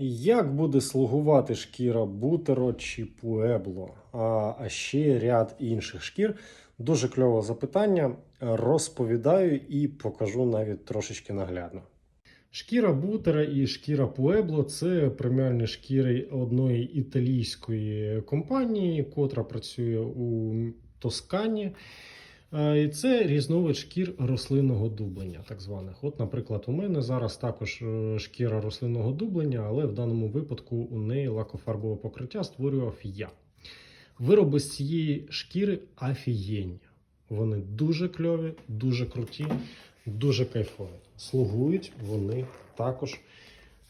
Як буде слугувати шкіра бутеро чи пуебло, а, а ще ряд інших шкір? Дуже кльове запитання. Розповідаю і покажу навіть трошечки наглядно. Шкіра бутера і шкіра пуебло це преміальні шкіри одної італійської компанії, котра працює у Тоскані. Е, це різновид шкір рослинного дублення, так званих. От, наприклад, у мене зараз також е, шкіра рослинного дублення, але в даному випадку у неї лакофарбове покриття створював я. Вироби з цієї шкіри офігенні. Вони дуже кльові, дуже круті, дуже кайфові. Слугують вони також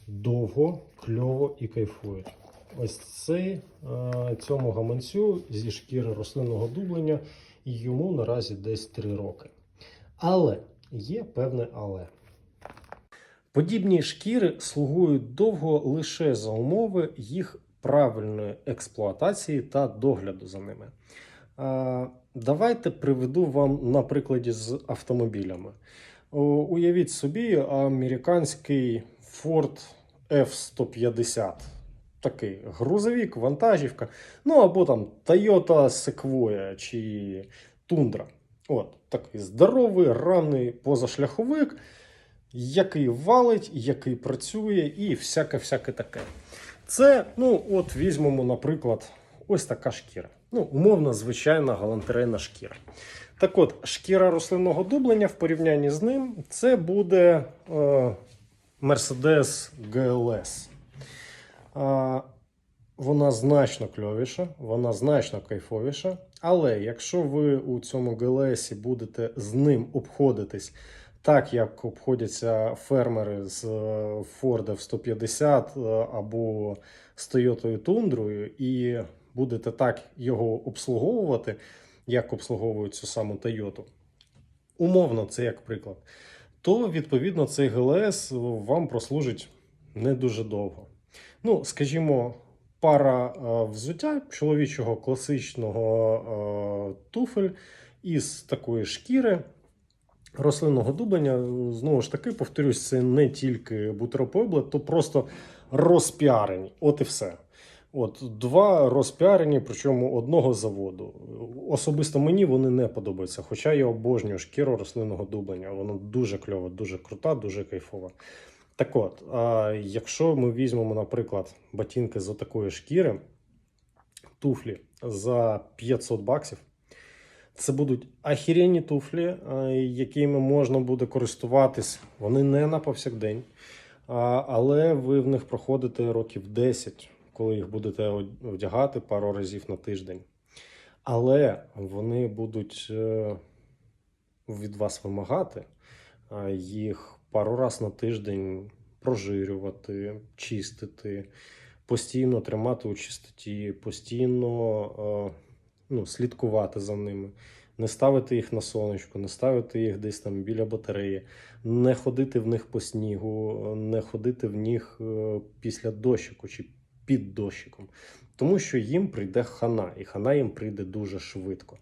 довго, кльово і кайфують. Ось цей е, цьому гаманцю зі шкіри рослинного дублення йому наразі десь 3 роки. Але є певне але. Подібні шкіри слугують довго лише за умови їх правильної експлуатації та догляду за ними. Давайте приведу вам на прикладі з автомобілями. Уявіть собі, американський Ford F-150. Такий грузовик, вантажівка. Ну або там Toyota Sequoia чи Tundra. От, такий здоровий, рамний позашляховик, який валить, який працює, і всяке-всяке таке. Це, ну, от візьмемо, наприклад, ось така шкіра. Ну, умовно, звичайна галантерейна шкіра. Так от, шкіра рослинного дублення в порівнянні з ним це буде е, Mercedes GLS. А, вона значно кльовіша, вона значно кайфовіша. Але якщо ви у цьому GLS будете з ним обходитись так, як обходяться фермери з е, Ford F-150 е, або з Toyota Тундрою, і будете так його обслуговувати, як обслуговують цю саму Toyota, умовно, це як приклад, то відповідно цей GLS вам прослужить не дуже довго. Ну, скажімо, пара е, взуття чоловічого класичного е, туфель із такої шкіри рослинного дублення. Знову ж таки, повторюсь, це не тільки бутеропобле, то просто розпіарені. От і все. От два розпіарені, причому одного заводу. Особисто мені вони не подобаються, хоча я обожнюю шкіру рослинного дублення. Вона дуже кльова, дуже крута, дуже кайфова. Так от, а якщо ми візьмемо, наприклад, ботинки з такої шкіри, туфлі за 500 баксів, це будуть ахіренні туфлі, якими можна буде користуватись. Вони не на повсякдень, але ви в них проходите років 10, коли їх будете одягати пару разів на тиждень. Але вони будуть е, від вас вимагати їх пару раз на тиждень прожирювати, чистити, постійно тримати у чистоті, постійно е, ну, слідкувати за ними, не ставити їх на сонечко, не ставити їх десь там біля батареї, не ходити в них по снігу, не ходити в них е, після дощику чи під дощиком. Тому що їм прийде хана, і хана їм прийде дуже швидко.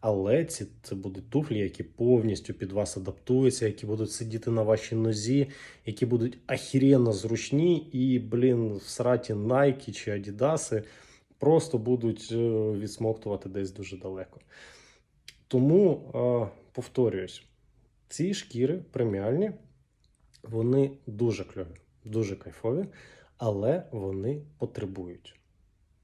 Але ці це будуть туфлі, які повністю під вас адаптуються, які будуть сидіти на вашій нозі, які будуть ахіренно зручні, і, блін, в сраті Nike чи Adidas просто будуть е, відсмоктувати десь дуже далеко. Тому е, повторююсь, ці шкіри преміальні, вони дуже кльові, дуже кайфові, але вони потребують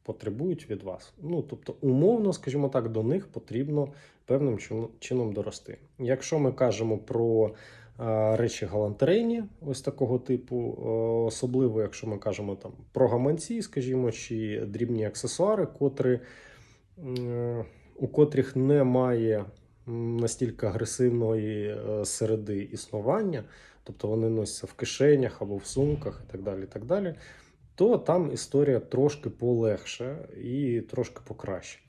потребують від вас. Ну, тобто, умовно, скажімо так, до них потрібно певним чином дорости. Якщо ми кажемо про е, речі галантерейні, ось такого типу, е, особливо, якщо ми кажемо там про гаманці, скажімо, чи дрібні аксесуари, котрі, у котрих немає настільки агресивної е, середи існування, тобто вони носяться в кишенях або в сумках і так далі. І так далі то там історія трошки полегше і трошки покраще.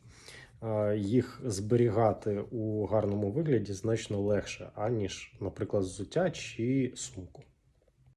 Їх зберігати у гарному вигляді значно легше, аніж, наприклад, взуття чи сумку.